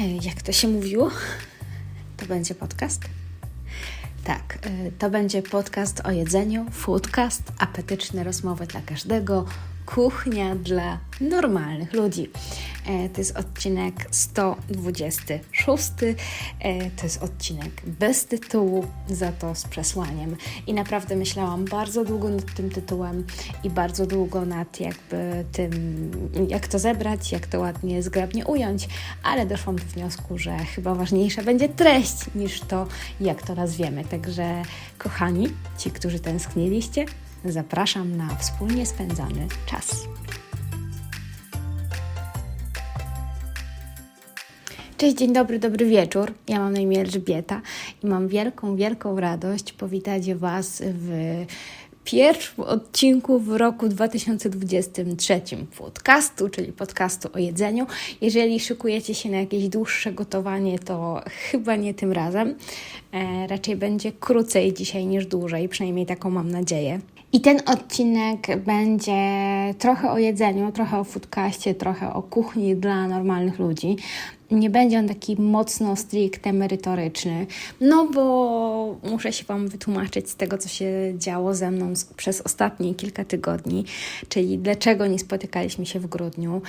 E, Jak to się mówiło? To będzie podcast? Tak, e, to będzie podcast o jedzeniu, foodcast, apetyczne rozmowy dla każdego, kuchnia dla normalnych ludzi. E, To jest odcinek 126. E, To jest odcinek bez tytułu, za to z przesłaniem. I naprawdę myślałam bardzo długo nad tym tytułem i bardzo długo nad jakby tym, jak to zebrać, jak to ładnie, zgrabnie ująć, ale doszłam do wniosku, że chyba ważniejsza będzie treść niż to, jak to nazwiemy. Także, kochani, ci, którzy tęskniliście, zapraszam na wspólnie spędzany czas. Cześć, dzień dobry, dobry wieczór. Ja mam na imię Elżbieta i mam wielką, wielką radość powitać Was w pierwszym odcinku w roku 2023 podcastu, czyli podcastu o jedzeniu. Jeżeli szykujecie się na jakieś dłuższe gotowanie, to chyba nie tym razem. E, raczej będzie krócej dzisiaj niż dłużej, przynajmniej taką mam nadzieję. I ten odcinek będzie trochę o jedzeniu, trochę o foodcaście, trochę o kuchni dla normalnych ludzi. Nie będzie on taki mocno stricte merytoryczny, no bo muszę się Wam wytłumaczyć z tego, co się działo ze mną przez ostatnie kilka tygodni, czyli dlaczego nie spotykaliśmy się w grudniu.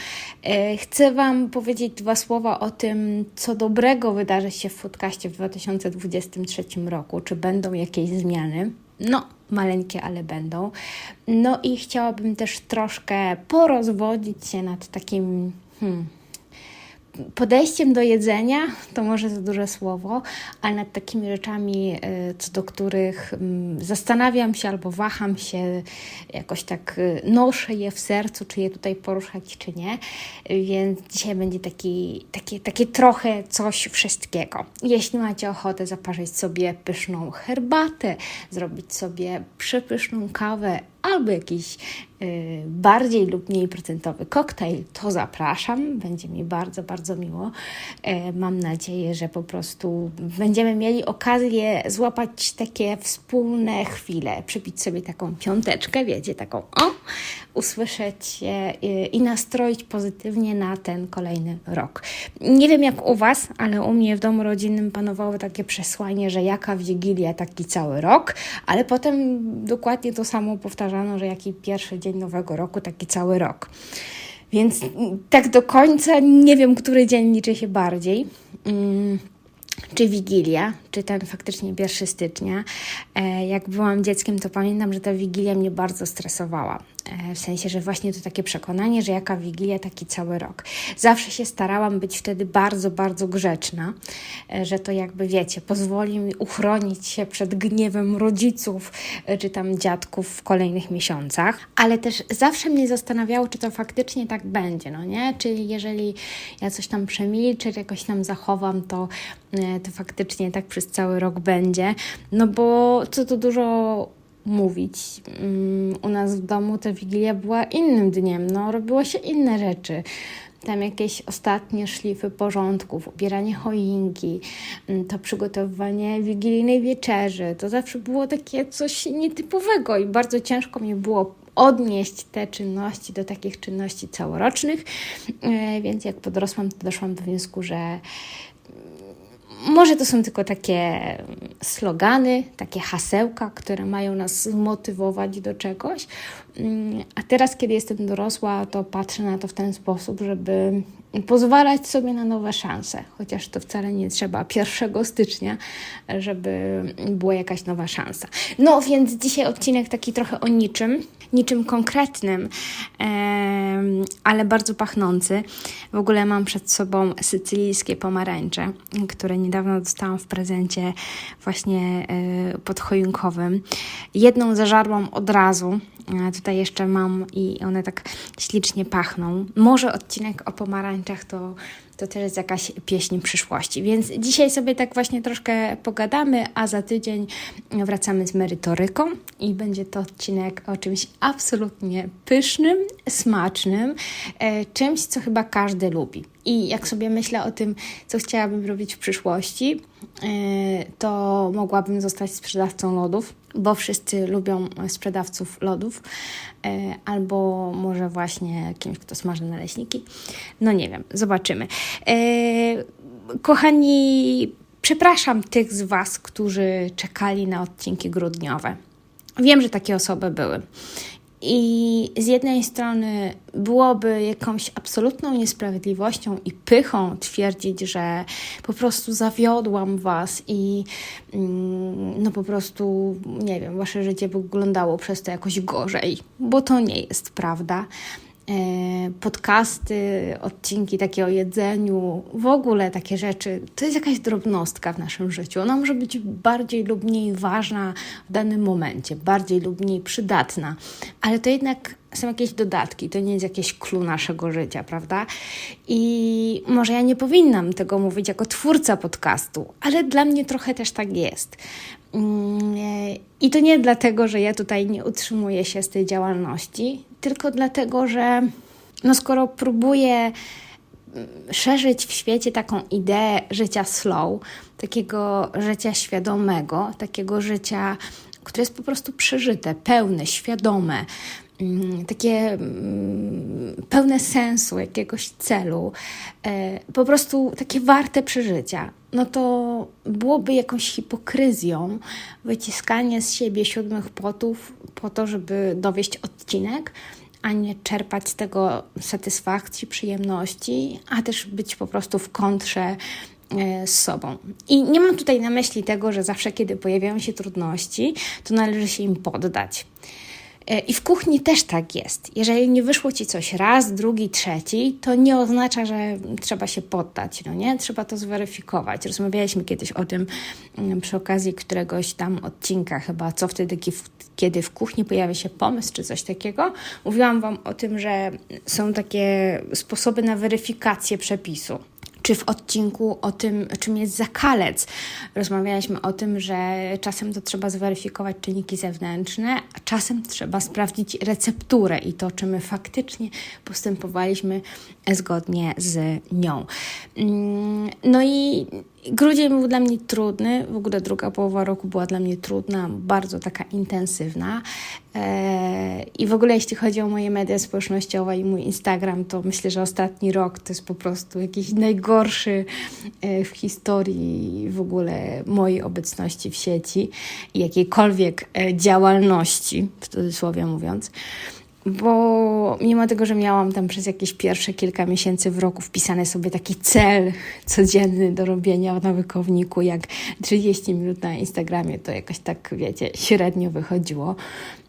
E, Chcę Wam powiedzieć dwa słowa o tym, co dobrego wydarzy się w foodcaście w 2023 roku, czy będą jakieś zmiany. No, maleńkie, ale będą. No i chciałabym też troszkę porozwodzić się nad takim hmm, podejściem do jedzenia, to może za duże słowo, ale nad takimi rzeczami, y, co do których mm, zastanawiam się albo waham się, jakoś tak y, noszę je w sercu, czy je tutaj poruszać, czy nie. Więc dzisiaj będzie taki, takie, takie trochę coś wszystkiego. Jeśli macie ochotę zaparzyć sobie pyszną herbatę, zrobić sobie przepyszną kawę, albo jakiś y, bardziej lub mniej procentowy koktajl, to zapraszam. Będzie mi bardzo, bardzo miło. E, mam nadzieję, że po prostu będziemy mieli okazję złapać takie wspólne chwile, przybić sobie taką piąteczkę, wiecie, taką o, usłyszeć się y, i nastroić pozytywnie na ten kolejny rok. Nie wiem jak u Was, ale u mnie w domu rodzinnym panowało takie przesłanie, że jaka Wigilia, taki cały rok, ale potem dokładnie to samo powtarzano, że jaki pierwszy dzień nowego roku, taki cały rok. Więc tak do końca nie wiem, który dzień liczy się bardziej. Mm czy Wigilia, czy ten faktycznie 1 stycznia. E, Jak byłam dzieckiem, to pamiętam, że ta Wigilia mnie bardzo stresowała. E, W sensie, że właśnie to takie przekonanie, że jaka Wigilia, taki cały rok. Zawsze się starałam być wtedy bardzo, bardzo grzeczna, e, że to jakby wiecie, pozwoli mi uchronić się przed gniewem rodziców e, czy tam dziadków w kolejnych miesiącach, ale też zawsze mnie zastanawiało, czy to faktycznie tak będzie, no nie? Czyli jeżeli ja coś tam przemilczę, jakoś tam zachowam, to, to faktycznie tak przez cały rok będzie. No bo co tu dużo mówić. Mm, U nas w domu ta Wigilia była innym dniem, no robiło się inne rzeczy. Tam jakieś ostatnie szlify porządków, ubieranie choinki, mm, to przygotowywanie wigilijnej wieczerzy. To zawsze było takie coś nietypowego i bardzo ciężko mi było odnieść te czynności do takich czynności całorocznych. E, Więc jak podrosłam, to doszłam do wniosku, że może to są tylko takie slogany, takie hasełka, które mają nas zmotywować do czegoś. Mm, A teraz, kiedy jestem dorosła, to patrzę na to w ten sposób, żeby pozwalać sobie na nowe szanse. Chociaż to wcale nie trzeba 1 stycznia, żeby była jakaś nowa szansa. No więc dzisiaj odcinek taki trochę o niczym, niczym konkretnym, ale bardzo pachnący. W ogóle mam przed sobą sycylijskie pomarańcze, które niedawno dostałam w prezencie właśnie e, podchoinkowym. Jedną zażarłam od razu. Tutaj jeszcze mam i one tak ślicznie pachną. Może odcinek o pomarańczach to, to też jest jakaś pieśń przyszłości. Więc dzisiaj sobie tak właśnie troszkę pogadamy, a za tydzień wracamy z merytoryką i będzie to odcinek o czymś absolutnie pysznym, smacznym, e, czymś, co chyba każdy lubi. I jak sobie myślę o tym, co chciałabym robić w przyszłości, e, to mogłabym zostać sprzedawcą lodów, bo wszyscy lubią sprzedawców lodów, e, albo może właśnie kimś, kto smaży naleśniki. No nie wiem, zobaczymy. E, kochani, przepraszam tych z Was, którzy czekali na odcinki grudniowe. Wiem, że takie osoby były. I z jednej strony byłoby jakąś absolutną niesprawiedliwością i pychą twierdzić, że po prostu zawiodłam was i mm, no po prostu, nie wiem, wasze życie wyglądało przez to jakoś gorzej, bo to nie jest prawda. E, podcasty, odcinki takie o jedzeniu, w ogóle takie rzeczy, to jest jakaś drobnostka w naszym życiu. Ona może być bardziej lub mniej ważna w danym momencie, bardziej lub mniej przydatna, ale to jednak są jakieś dodatki, to nie jest jakieś clue naszego życia, prawda? I może ja nie powinnam tego mówić jako twórca podcastu, ale dla mnie trochę też tak jest. Mm, I to nie dlatego, że ja tutaj nie utrzymuję się z tej działalności, tylko dlatego, że no skoro próbuję mm, szerzyć w świecie taką ideę życia slow, takiego życia świadomego, takiego życia, które jest po prostu przeżyte, pełne, świadome, takie pełne sensu, jakiegoś celu, e, po prostu takie warte przeżycia, no to byłoby jakąś hipokryzją wyciskanie z siebie siódmych potów po to, żeby dowieść odcinek, a nie czerpać z tego satysfakcji, przyjemności, a też być po prostu w kontrze e, z sobą. I nie mam tutaj na myśli tego, że zawsze, kiedy pojawiają się trudności, to należy się im poddać. E, I w kuchni też tak jest. Jeżeli nie wyszło ci coś raz, drugi, trzeci, to nie oznacza, że trzeba się poddać, no nie? Trzeba to zweryfikować. Rozmawialiśmy kiedyś o tym mm, przy okazji któregoś tam odcinka chyba, co wtedy, kiedy w kuchni pojawia się pomysł czy coś takiego. Mówiłam Wam o tym, że są takie sposoby na weryfikację przepisu czy w odcinku o tym, czym jest zakalec. Rozmawialiśmy o tym, że czasem to trzeba zweryfikować czynniki zewnętrzne, a czasem trzeba sprawdzić recepturę i to, czy my faktycznie postępowaliśmy zgodnie z nią. Mm, no i Grudzień był dla mnie trudny, w ogóle druga połowa roku była dla mnie trudna, bardzo taka intensywna. Eee, I w ogóle jeśli chodzi o moje media społecznościowe i mój Instagram, to myślę, że ostatni rok to jest po prostu jakiś najgorszy e, w historii w ogóle mojej obecności w sieci i jakiejkolwiek e, działalności, w cudzysłowie mówiąc bo mimo tego, że miałam tam przez jakieś pierwsze kilka miesięcy w roku wpisany sobie taki cel codzienny do robienia na wykowniku, jak 30 minut na Instagramie, to jakoś tak, wiecie, średnio wychodziło.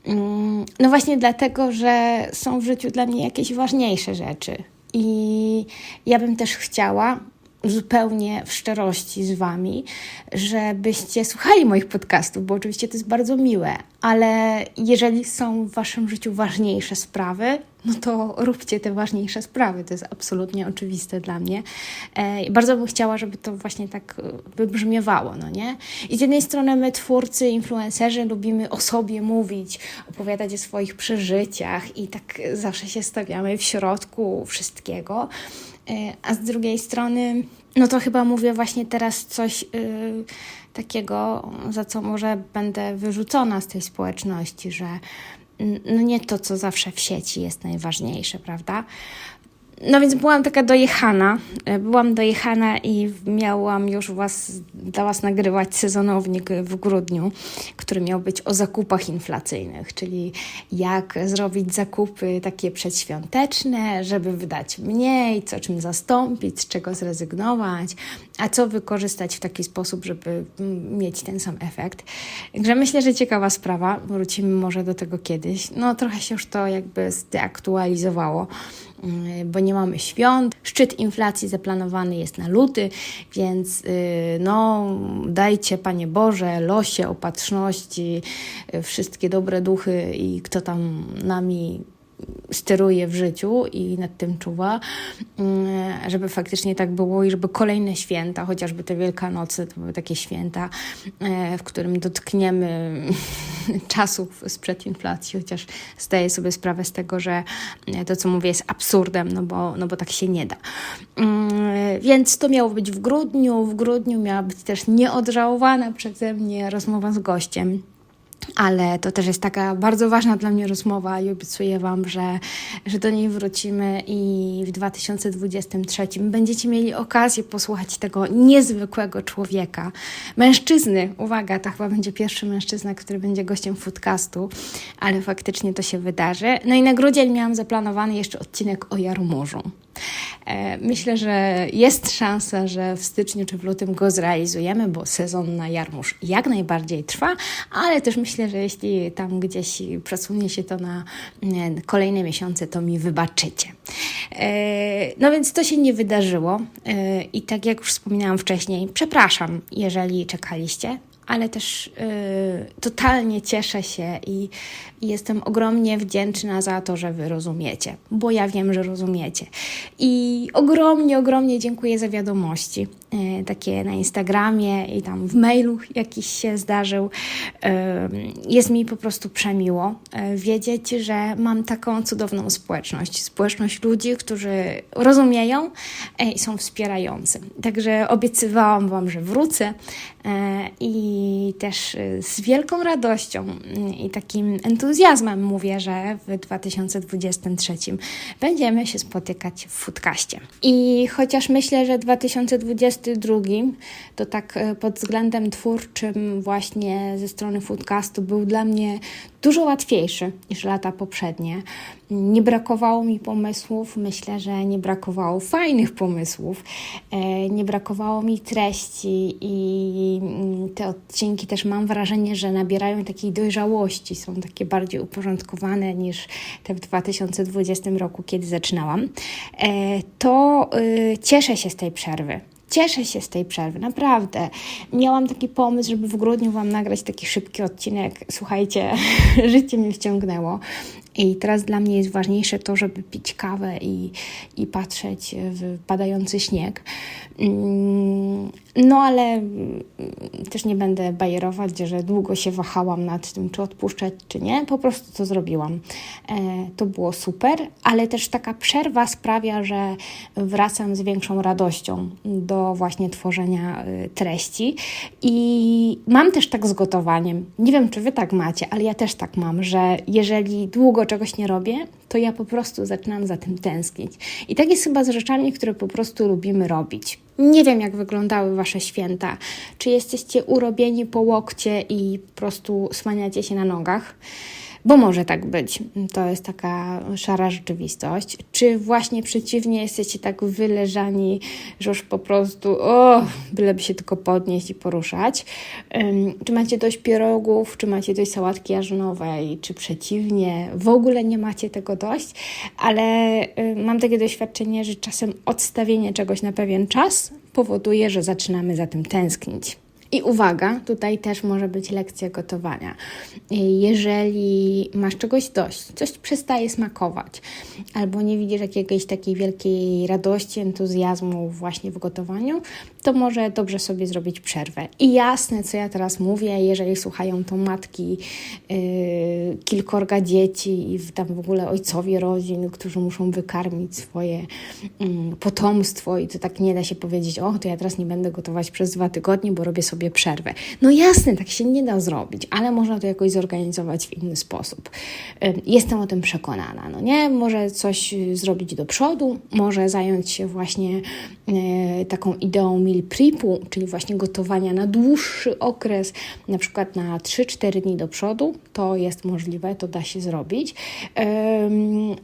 Mm, no właśnie dlatego, że są w życiu dla mnie jakieś ważniejsze rzeczy. I ja bym też chciała, zupełnie w szczerości z Wami, żebyście słuchali moich podcastów, bo oczywiście to jest bardzo miłe, ale jeżeli są w Waszym życiu ważniejsze sprawy, no to róbcie te ważniejsze sprawy. To jest absolutnie oczywiste dla mnie. E, bardzo bym chciała, żeby to właśnie tak e, wybrzmiewało, no nie? I z jednej strony my, twórcy, influencerzy, lubimy o sobie mówić, opowiadać o swoich przeżyciach i tak zawsze się stawiamy w środku wszystkiego. E, a z drugiej strony, no to chyba mówię właśnie teraz coś yy, takiego, za co może będę wyrzucona z tej społeczności, że no nie to, co zawsze w sieci jest najważniejsze, prawda? No więc byłam taka dojechana. E, byłam dojechana i miałam już was, dla Was nagrywać sezonownik w grudniu, który miał być o zakupach inflacyjnych, czyli jak zrobić zakupy takie przedświąteczne, żeby wydać mniej, co czym zastąpić, z czego zrezygnować, a co wykorzystać w taki sposób, żeby mieć ten sam efekt. Także myślę, że ciekawa sprawa. Wrócimy może do tego kiedyś. No trochę się już to jakby zdeaktualizowało Mm, bo nie mamy świąt. Szczyt inflacji zaplanowany jest na luty, więc y, no, dajcie Panie Boże, losie, opatrzności, y, wszystkie dobre duchy i kto tam nami steruje w życiu i nad tym czuwa, mm, żeby faktycznie tak było i żeby kolejne święta, chociażby te Wielkanoce, to były takie święta, e, w którym dotkniemy czasów sprzed inflacji, chociaż zdaję sobie sprawę z tego, że to, co mówię, jest absurdem, no bo, no bo tak się nie da. Mm, więc to miało być w grudniu. W grudniu miała być też nieodżałowana przeze mnie rozmowa z gościem ale to też jest taka bardzo ważna dla mnie rozmowa i obiecuję Wam, że, że do niej wrócimy i w 2023 będziecie mieli okazję posłuchać tego niezwykłego człowieka, mężczyzny. Uwaga, to chyba będzie pierwszy mężczyzna, który będzie gościem foodcastu, ale faktycznie to się wydarzy. No i na grudzień miałam zaplanowany jeszcze odcinek o jarmorzu. E, myślę, że jest szansa, że w styczniu czy w lutym go zrealizujemy, bo sezon na jarmuż jak najbardziej trwa, ale też myślę, że jeśli tam gdzieś przesunie się to na kolejne miesiące, to mi wybaczycie. E, no więc to się nie wydarzyło e, i tak jak już wspominałam wcześniej, przepraszam, jeżeli czekaliście ale też y, totalnie cieszę się i, i, jestem ogromnie wdzięczna za to, że Wy rozumiecie, bo ja wiem, że rozumiecie. I ogromnie, ogromnie dziękuję za wiadomości, takie na Instagramie i tam w mailu jakiś się zdarzył. Y, jest mi po prostu przemiło y, wiedzieć, że mam taką cudowną społeczność, społeczność ludzi, którzy rozumieją i są wspierający. Także obiecywałam Wam, że wrócę i też z wielką radością y, i takim entuzjazmem mówię, że w 2023 będziemy się spotykać w Foodcaście. I chociaż myślę, że 2022 to tak y, pod względem twórczym właśnie ze strony Foodcastu był dla mnie dużo łatwiejszy niż lata poprzednie. Nie brakowało mi pomysłów, myślę, że nie brakowało fajnych pomysłów, e, nie brakowało mi treści i mm, te odcinki też mam wrażenie, że nabierają takiej dojrzałości, są takie bardziej uporządkowane niż te w 2020 roku, kiedy zaczynałam. E, to y, cieszę się z tej przerwy. Cieszę się z tej przerwy, naprawdę. Miałam taki pomysł, żeby w grudniu Wam nagrać taki szybki odcinek. Słuchajcie, życie mnie wciągnęło. I teraz dla mnie jest ważniejsze to, żeby pić kawę i, i patrzeć w padający śnieg. Mm, no ale mm, też nie będę bajerować, że długo się wahałam nad tym, czy odpuszczać, czy nie. Po prostu to zrobiłam. E, to było super, ale też taka przerwa sprawia, że wracam z większą radością do właśnie tworzenia e, treści. I mam też tak z gotowaniem. Nie wiem, czy Wy tak macie, ale ja też tak mam, że jeżeli długo czegoś nie robię, to ja po prostu zaczynam za tym tęsknić. I tak jest chyba z rzeczami, które po prostu lubimy robić. Nie wiem, jak wyglądały Wasze święta. Czy jesteście urobieni po łokcie i po prostu słaniacie się na nogach? Bo może tak być. To jest taka szara rzeczywistość. Czy właśnie przeciwnie, jesteście tak wyleżani, że już po prostu, o, byleby się tylko podnieść i poruszać? Czy macie dość pierogów, czy macie dość sałatki jarzynowej, czy przeciwnie, w ogóle nie macie tego dość? Ale mam takie doświadczenie, że czasem odstawienie czegoś na pewien czas powoduje, że zaczynamy za tym tęsknić. I uwaga, tutaj też może być lekcja gotowania. Jeżeli masz czegoś dość, coś przestaje smakować, albo nie widzisz jakiegoś takiej wielkiej radości, entuzjazmu właśnie w gotowaniu, to może dobrze sobie zrobić przerwę. I jasne, co ja teraz mówię, jeżeli słuchają to matki, yy, kilkorga dzieci i tam w ogóle ojcowie rodzin, którzy muszą wykarmić swoje yy, potomstwo i to tak nie da się powiedzieć, o, to ja teraz nie będę gotować przez dwa tygodnie, bo robię sobie przerwę. No jasne, tak się nie da zrobić, ale można to jakoś zorganizować w inny sposób. Yy, jestem o tym przekonana, no nie? Może coś zrobić do przodu, może zająć się właśnie yy, taką ideą meal prepu, czyli właśnie gotowania na dłuższy okres, na przykład na 3-4 dni do przodu, to jest możliwe, to da się zrobić.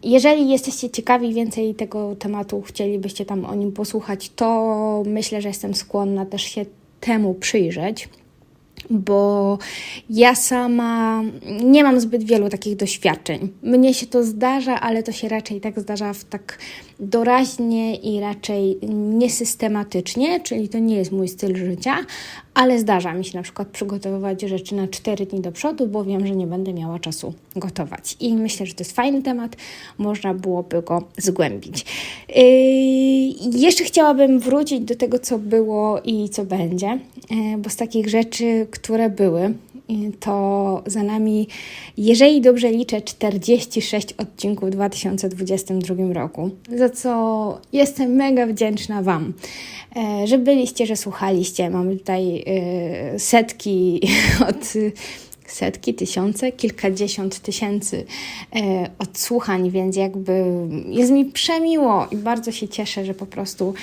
Jeżeli jesteście ciekawi więcej tego tematu, chcielibyście tam o nim posłuchać, to myślę, że jestem skłonna też się temu przyjrzeć bo ja sama nie mam zbyt wielu takich doświadczeń. Mnie się to zdarza, ale to się raczej tak zdarza w tak doraźnie i raczej niesystematycznie, czyli to nie jest mój styl życia, ale zdarza mi się na przykład przygotowywać rzeczy na 4 dni do przodu, bo wiem, że nie będę miała czasu gotować. I myślę, że to jest fajny temat, można byłoby go zgłębić. Yy, jeszcze chciałabym wrócić do tego, co było i co będzie, yy, bo z takich rzeczy, które były, to za nami, jeżeli dobrze liczę, 46 odcinków w 2022 roku, za co jestem mega wdzięczna Wam, e, że byliście, że słuchaliście. Mamy tutaj e, setki od setki, tysiące, kilkadziesiąt tysięcy e, odsłuchań, więc jakby jest mi przemiło i bardzo się cieszę, że po prostu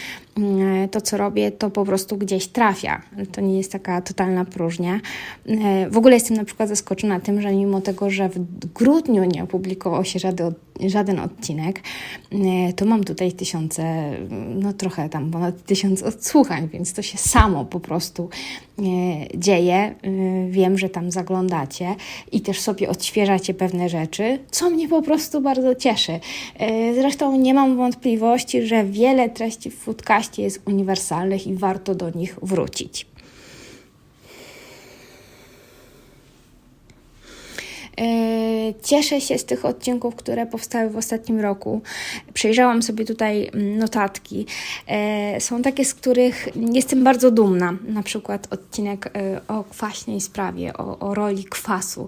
to, co robię, to po prostu gdzieś trafia. To nie jest taka totalna próżnia. E, w ogóle jestem na przykład zaskoczona tym, że mimo tego, że w grudniu nie opublikował się żaden, żaden odcinek, e, to mam tutaj tysiące, no trochę tam ponad tysiąc odsłuchań, więc to się samo po prostu dzieje. Wiem, że tam zaglądacie i też sobie odświeżacie pewne rzeczy, co mnie po prostu bardzo cieszy. Zresztą nie mam wątpliwości, że wiele treści w Foodcaście jest uniwersalnych i warto do nich wrócić. E, cieszę się z tych odcinków, które powstały w ostatnim roku. Przejrzałam sobie tutaj mm, notatki. E, są takie, z których jestem bardzo dumna. Na przykład odcinek e, o kwaśnej sprawie, o, o roli kwasu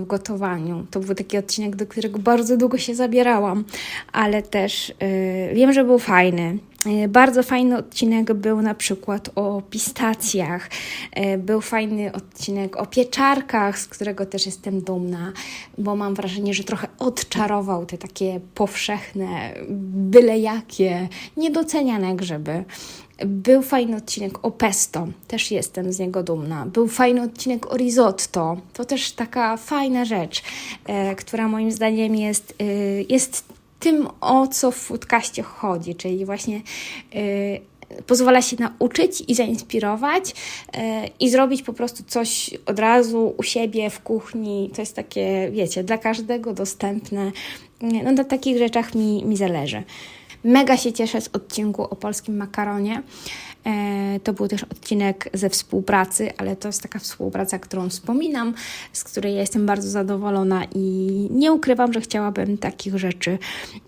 w gotowaniu. To był taki odcinek, do którego bardzo długo się zabierałam, ale też wiem, że był fajny. E, bardzo fajny odcinek był na przykład o pistacjach, e, był fajny odcinek o pieczarkach, z którego też jestem dumna, bo mam wrażenie, że trochę odczarował te takie powszechne, byle jakie, niedoceniane grzyby. Był fajny odcinek o pesto, też jestem z niego dumna. Był fajny odcinek o risotto, to też taka fajna rzecz, e, która moim zdaniem jest, jest tym, o co w podcaście chodzi, czyli właśnie yy, pozwala się nauczyć i zainspirować yy, i zrobić po prostu coś od razu u siebie w kuchni. To jest takie, wiecie, dla każdego dostępne. No, na takich rzeczach mi, mi zależy. Mega się cieszę z odcinku o polskim makaronie. E, to był też odcinek ze współpracy, ale to jest taka współpraca, którą wspominam, z której ja jestem bardzo zadowolona i nie ukrywam, że chciałabym takich rzeczy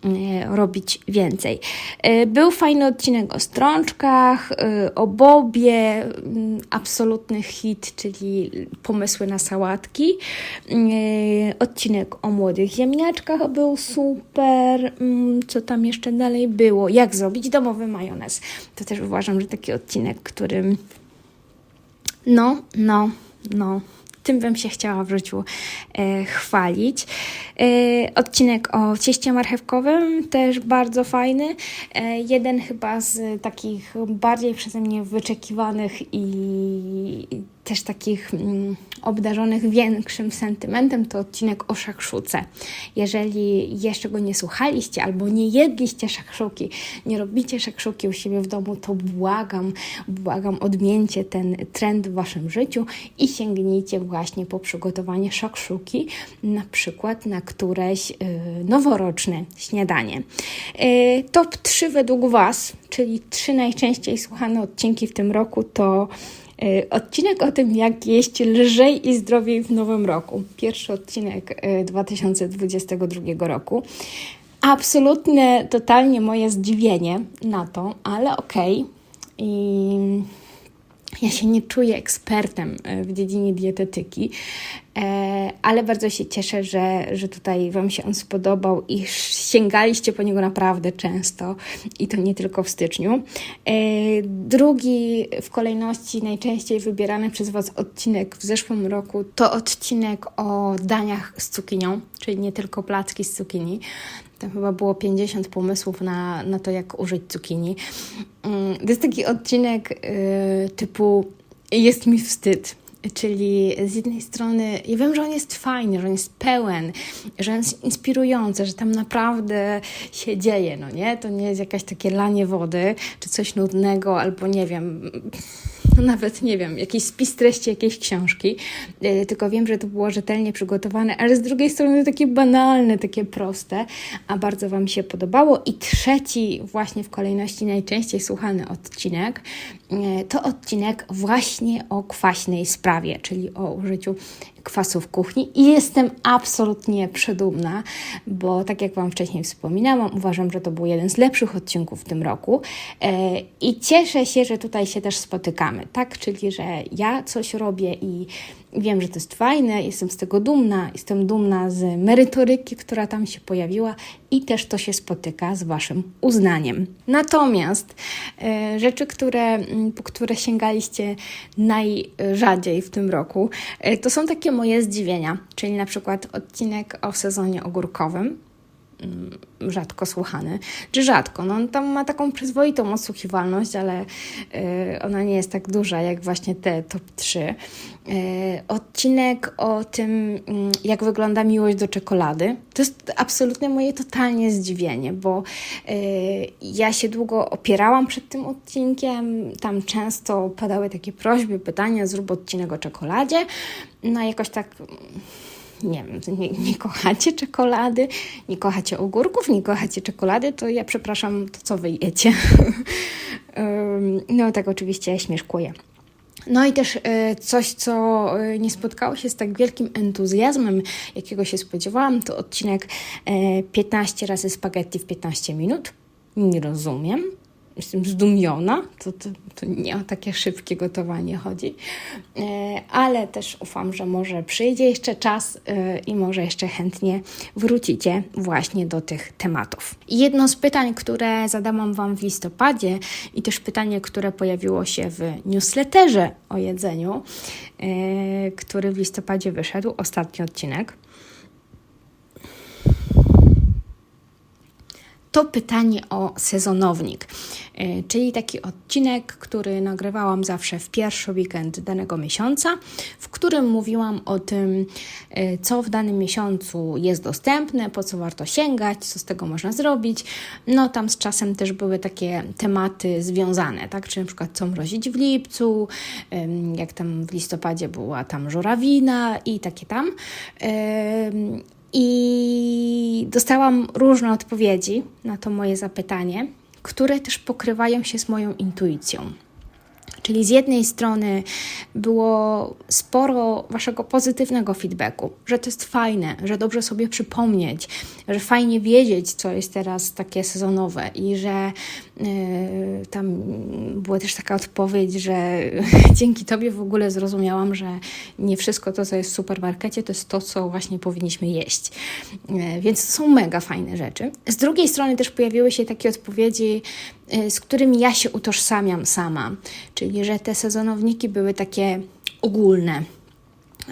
e, robić więcej. E, był fajny odcinek o strączkach, o bobie, mm, absolutny hit, czyli pomysły na sałatki. Odcinek o młodych ziemniaczkach był super. Mm, co tam jeszcze dalej było? Jak zrobić domowy majonez? To też uważam, że taki odcinek, którym no, no, no, tym bym się chciała w życiu e, chwalić. E, odcinek o cieście marchewkowym też bardzo fajny. E, jeden chyba z takich bardziej przeze mnie wyczekiwanych i też takich mm, obdarzonych większym sentymentem, to odcinek o szakszuce. Jeżeli jeszcze go nie słuchaliście albo nie jedliście szakszuki, nie robicie szakszuki u siebie w domu, to błagam, błagam, odmieńcie ten trend w waszym życiu i sięgnijcie właśnie po przygotowanie szakszuki, na przykład na któreś y, noworoczne śniadanie. Y, top 3 według Was, czyli trzy najczęściej słuchane odcinki w tym roku to odcinek o tym, jak jeść lżej i zdrowiej w nowym roku. Pierwszy odcinek 2022 e, roku. Absolutne, totalnie moje zdziwienie na to, ale okej. Okay. I ja się nie czuję ekspertem e, w dziedzinie dietetyki, e, ale bardzo się cieszę, że, że tutaj Wam się on spodobał i sięgaliście po niego naprawdę często i to nie tylko w styczniu. E, drugi w kolejności najczęściej wybierany przez Was odcinek w zeszłym roku to odcinek o daniach z cukinią, czyli nie tylko placki z cukinii. Tam chyba było 50 pomysłów na, na to, jak użyć cukinii. Mm, to jest taki odcinek y, typu jest mi wstyd. Czyli z jednej strony, ja wiem, że on jest fajny, że on jest pełen, że on jest inspirujący, że tam naprawdę się dzieje, no nie? To nie jest jakaś takie lanie wody, czy coś nudnego, albo nie wiem, nawet nie wiem, jakiś spis treści jakiejś książki, yy, tylko wiem, że to było rzetelnie przygotowane, ale z drugiej strony takie banalne, takie proste, a bardzo Wam się podobało. I trzeci, właśnie w kolejności najczęściej słuchany odcinek, yy, to odcinek właśnie o kwaśnej sprawie, czyli o użyciu kwasu w kuchni. I jestem absolutnie przedumna, bo tak jak Wam wcześniej wspominałam, uważam, że to był jeden z lepszych odcinków w tym roku. E, i cieszę się, że tutaj się też spotykamy, tak? Czyli, że ja coś robię i Wiem, że to jest fajne, jestem z tego dumna, jestem dumna z merytoryki, która tam się pojawiła i też to się spotyka z Waszym uznaniem. Natomiast e, rzeczy, które, po które sięgaliście najrzadziej w tym roku, e, to są takie moje zdziwienia, czyli na przykład odcinek o sezonie ogórkowym, rzadko słuchany, czy rzadko. No, on tam ma taką przyzwoitą odsłuchiwalność, ale y, ona nie jest tak duża jak właśnie te top 3. Y, odcinek o tym, y, jak wygląda miłość do czekolady, to jest absolutnie moje totalnie zdziwienie, bo y, ja się długo opierałam przed tym odcinkiem, tam często padały takie prośby, pytania, zrób odcinek o czekoladzie, no jakoś tak nie wiem, nie, nie, kochacie czekolady, nie kochacie ogórków, nie kochacie czekolady, to ja przepraszam, to co wy jecie? no tak oczywiście śmieszkuję. No i też e, coś, co e, nie spotkało się z tak wielkim entuzjazmem, jakiego się spodziewałam, to odcinek 15 e, razy spaghetti w 15 minut. Nie rozumiem jestem zdumiona, to, to, to, nie o takie szybkie gotowanie chodzi, e, ale też ufam, że może przyjdzie jeszcze czas e, i może jeszcze chętnie wrócicie właśnie do tych tematów. Jedno z pytań, które zadałam Wam w listopadzie i też pytanie, które pojawiło się w newsletterze o jedzeniu, e, który w listopadzie wyszedł, ostatni odcinek, to pytanie o sezonownik, czyli taki odcinek, który nagrywałam zawsze w pierwszy weekend danego miesiąca, w którym mówiłam o tym, e, co w danym miesiącu jest dostępne, po co warto sięgać, co z tego można zrobić. No tam z czasem też były takie tematy związane, tak, czy na przykład co mrozić w lipcu, jak tam w listopadzie była tam żurawina i takie tam. I dostałam różne odpowiedzi na to moje zapytanie, które też pokrywają się z moją intuicją. Czyli z jednej strony było sporo waszego pozytywnego feedbacku, że to jest fajne, że dobrze sobie przypomnieć, że fajnie wiedzieć, co jest teraz takie sezonowe i że yy, tam była też taka odpowiedź, że dzięki Tobie w ogóle zrozumiałam, że nie wszystko to, co jest w supermarkecie, to jest to, co właśnie powinniśmy jeść. Yy, więc to są mega fajne rzeczy. Z drugiej strony też pojawiły się takie odpowiedzi, z którymi ja się utożsamiam sama. Czyli, że te sezonowniki były takie ogólne,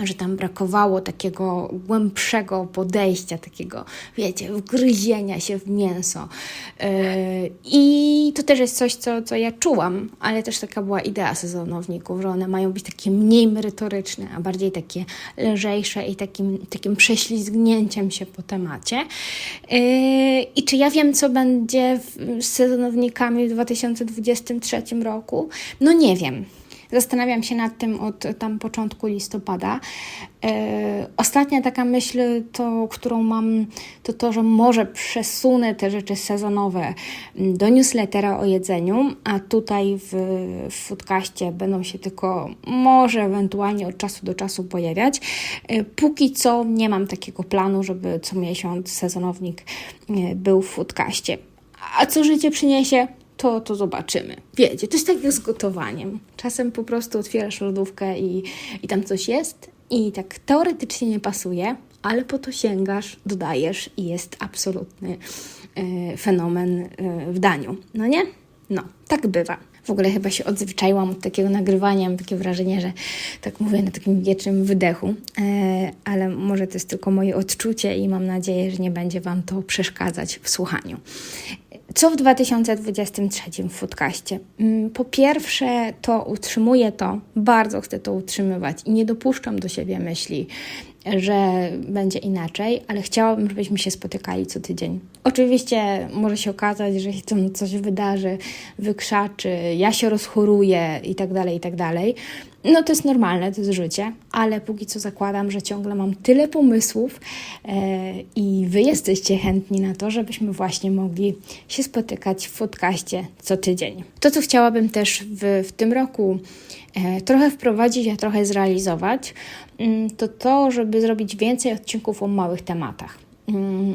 że tam brakowało takiego głębszego podejścia, takiego, wiecie, wgryzienia się w mięso. Yy, I to też jest coś, co, co ja czułam, ale też taka była idea sezonowników, że one mają być takie mniej merytoryczne, a bardziej takie lżejsze i takim, takim prześlizgnięciem się po temacie. Yy, I czy ja wiem, co będzie z sezonownikami w 2023 roku? No nie wiem. Zastanawiam się nad tym od tam początku listopada. E, ostatnia taka myśl, to, którą mam, to to, że może przesunę te rzeczy sezonowe do newslettera o jedzeniu, a tutaj w, w foodcaście będą się tylko może ewentualnie od czasu do czasu pojawiać. E, póki co nie mam takiego planu, żeby co miesiąc sezonownik e, był w foodcaście. A co życie przyniesie? To, to zobaczymy. Wiecie, to jest tak jak z gotowaniem. Czasem po prostu otwierasz lodówkę i, i tam coś jest i tak teoretycznie nie pasuje, ale po to sięgasz, dodajesz i jest absolutny y, fenomen y, w daniu. No nie? No, tak bywa. W ogóle chyba się odzwyczaiłam od takiego nagrywania. Mam takie wrażenie, że tak mówię na takim wiecznym wydechu, e, ale może to jest tylko moje odczucie i mam nadzieję, że nie będzie Wam to przeszkadzać w słuchaniu. Co w 2023 w Foodcaście? Mm, po pierwsze, to utrzymuję to, bardzo chcę to utrzymywać i nie dopuszczam do siebie myśli, że będzie inaczej, ale chciałabym, żebyśmy się spotykali co tydzień. Oczywiście może się okazać, że się coś wydarzy, wykrzaczy, ja się rozchoruję i tak dalej, i tak dalej. No to jest normalne, to jest życie, ale póki co zakładam, że ciągle mam tyle pomysłów e, i Wy jesteście chętni na to, żebyśmy właśnie mogli się spotykać w podcaście co tydzień. To, co chciałabym też w, w tym roku e, trochę wprowadzić, a trochę zrealizować, mm, to to, żeby zrobić więcej odcinków o małych tematach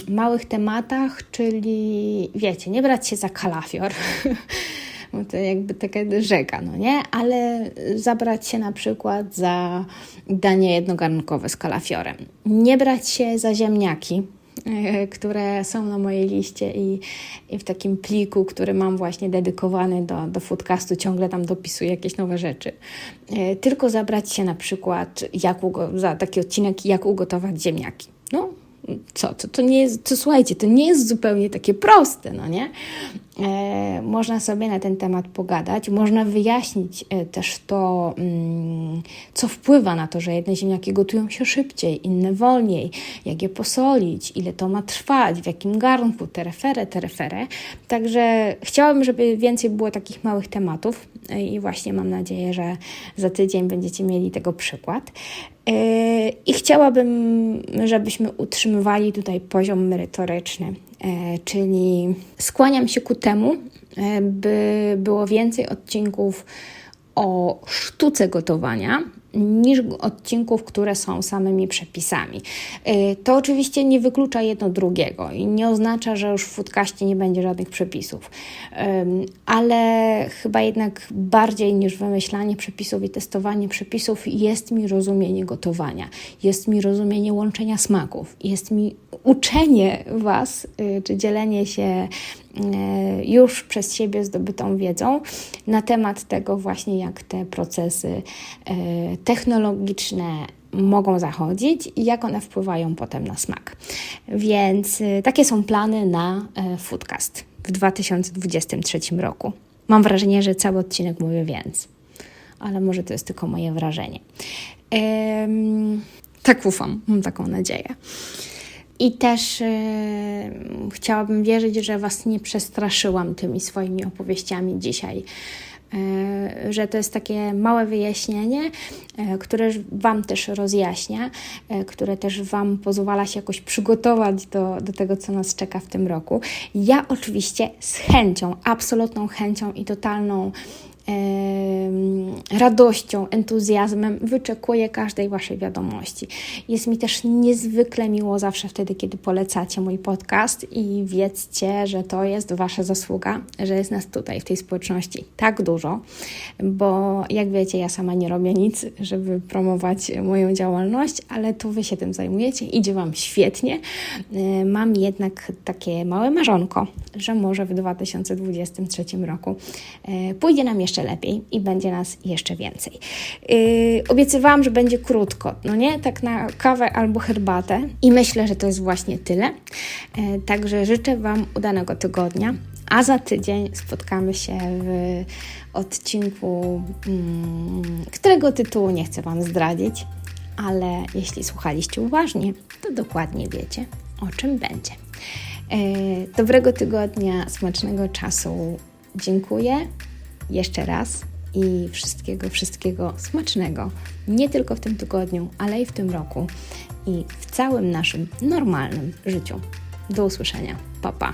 małych tematach, czyli wiecie, nie brać się za kalafior, to jakby taka rzeka, no nie? Ale zabrać się na przykład za danie jednogarnkowe z kalafiorem. Nie brać się za ziemniaki, e, które są na mojej liście i, i w takim pliku, który mam właśnie dedykowany do, do foodcastu, ciągle tam dopisuję jakieś nowe rzeczy. E, Tylko zabrać się na przykład jak za taki odcinek, jak ugotować ziemniaki. No, co, to, to nie jest, to słuchajcie, to nie jest zupełnie takie proste, no nie? E, można sobie na ten temat pogadać, można wyjaśnić e, też to, mm, co wpływa na to, że jedne ziemniaki gotują się szybciej, inne wolniej, jak je posolić, ile to ma trwać, w jakim garnku, tereferę, tereferę. Także chciałabym, żeby więcej było takich małych tematów e, i właśnie mam nadzieję, że za tydzień będziecie mieli tego przykład. I chciałabym, żebyśmy utrzymywali tutaj poziom merytoryczny, czyli skłaniam się ku temu, e, by było więcej odcinków o sztuce gotowania niż odcinków, które są samymi przepisami. E, To oczywiście nie wyklucza jedno drugiego i nie oznacza, że już w foodcaście nie będzie żadnych przepisów, ale chyba jednak bardziej niż wymyślanie przepisów i testowanie przepisów jest mi rozumienie gotowania, jest mi rozumienie łączenia smaków, jest mi uczenie Was, y, czy dzielenie się y, już przez siebie zdobytą wiedzą na temat tego właśnie, jak te procesy y, technologiczne mogą zachodzić i jak one wpływają potem na smak. Więc y, takie są plany na Foodcast w 2023 roku. Mam wrażenie, że cały odcinek mówię więc, ale może to jest tylko moje wrażenie. Ym, tak ufam, mam taką nadzieję. I też e, chciałabym wierzyć, że Was nie przestraszyłam tymi swoimi opowieściami dzisiaj. E, że to jest takie małe wyjaśnienie, e, które Wam też rozjaśnia, e, które też Wam pozwala się jakoś przygotować do, do tego, co nas czeka w tym roku. Ja oczywiście z chęcią, absolutną chęcią i totalną radością, entuzjazmem wyczekuję każdej Waszej wiadomości. Jest mi też niezwykle miło zawsze wtedy, kiedy polecacie mój podcast i wiedzcie, że to jest Wasza zasługa, że jest nas tutaj w tej społeczności tak dużo, bo jak wiecie, ja sama nie robię nic, żeby promować moją działalność, ale to Wy się tym zajmujecie, idzie Wam świetnie. E, Mam jednak takie małe marzonko, że może w 2023 roku e, pójdzie nam jeszcze lepiej i będzie nas jeszcze więcej. Yy, obiecywałam, że będzie krótko, no nie? Tak na kawę albo herbatę i myślę, że to jest właśnie tyle. Yy, także życzę Wam udanego tygodnia, a za tydzień spotkamy się w odcinku, mm, którego tytułu nie chcę Wam zdradzić, ale jeśli słuchaliście uważnie, to dokładnie wiecie, o czym będzie. Yy, Dobrego tygodnia, smacznego czasu. Dziękuję jeszcze raz i wszystkiego, wszystkiego smacznego. Nie tylko w tym tygodniu, ale i w tym roku i w całym naszym normalnym życiu. Do usłyszenia. Pa, pa.